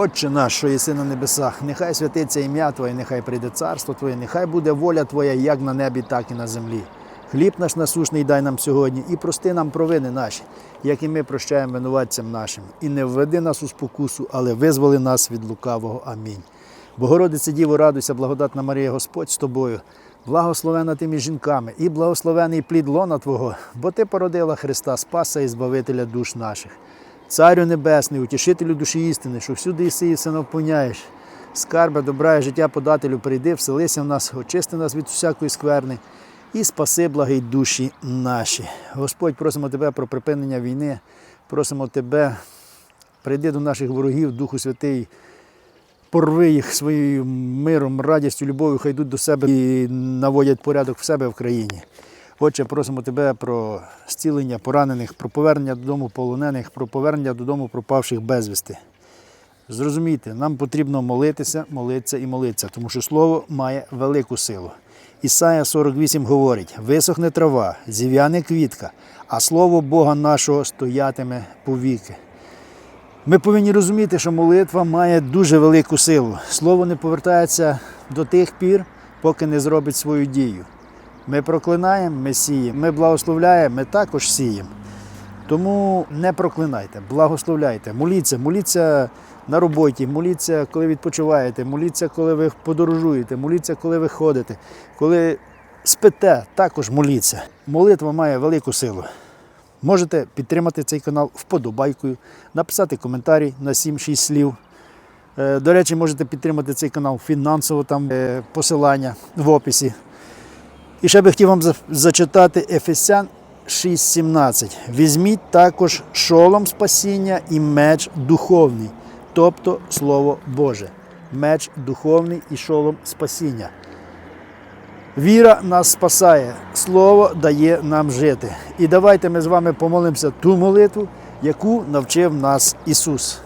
Отче наш, що єси на небесах, нехай святиться ім'я Твоє, нехай прийде царство Твоє, нехай буде воля Твоя як на небі, так і на землі. Хліб наш насушний дай нам сьогодні і прости нам провини наші, як і ми прощаємо винуватцям нашим. І не введи нас у спокусу, але визволи нас від лукавого. Амінь. Богородице Діво, радуйся, благодатна Марія, Господь з тобою. Благословена ти між жінками, і благословений плід лона Твого, бо Ти породила Христа Спаса і Збавителя душ наших. Царю Небесний, утішителю душі істини, що всюди іси і все навповняєш. Скарбе, добра і життя подателю, прийди, вселися в нас, очисти нас від всякої скверни і спаси благий душі наші. Господь, просимо Тебе про припинення війни, просимо Тебе, прийди до наших ворогів, Духу Святий, порви їх своїм миром, радістю, любов'ю, хай йдуть до себе і наводять порядок в себе в країні. Отче, просимо тебе про зцілення поранених, про повернення додому полонених, про повернення додому пропавших безвісти. Зрозумійте, нам потрібно молитися, молитися і молитися, тому що слово має велику силу. Ісая 48 говорить: висохне трава, зів'яне квітка, а слово Бога нашого стоятиме повіки. Ми повинні розуміти, що молитва має дуже велику силу. Слово не повертається до тих пір, поки не зробить свою дію. Ми проклинаємо, ми сіємо, ми благословляємо, ми також сіємо. Тому не проклинайте, благословляйте, моліться, моліться на роботі, моліться, коли відпочиваєте, моліться, коли ви подорожуєте, моліться, коли ви ходите, коли спите, також моліться. Молитва має велику силу. Можете підтримати цей канал вподобайкою, написати коментарі на 7-6 слів. Е, До речі, можете підтримати цей канал фінансово, там е, посилання в описі. І ще би хотів вам зачитати Ефесян 6.17. Візьміть також шолом спасіння і меч духовний, тобто Слово Боже. Меч духовний і шолом спасіння. Віра нас спасає, Слово дає нам жити. І давайте ми з вами помолимося ту молитву, яку навчив нас Ісус.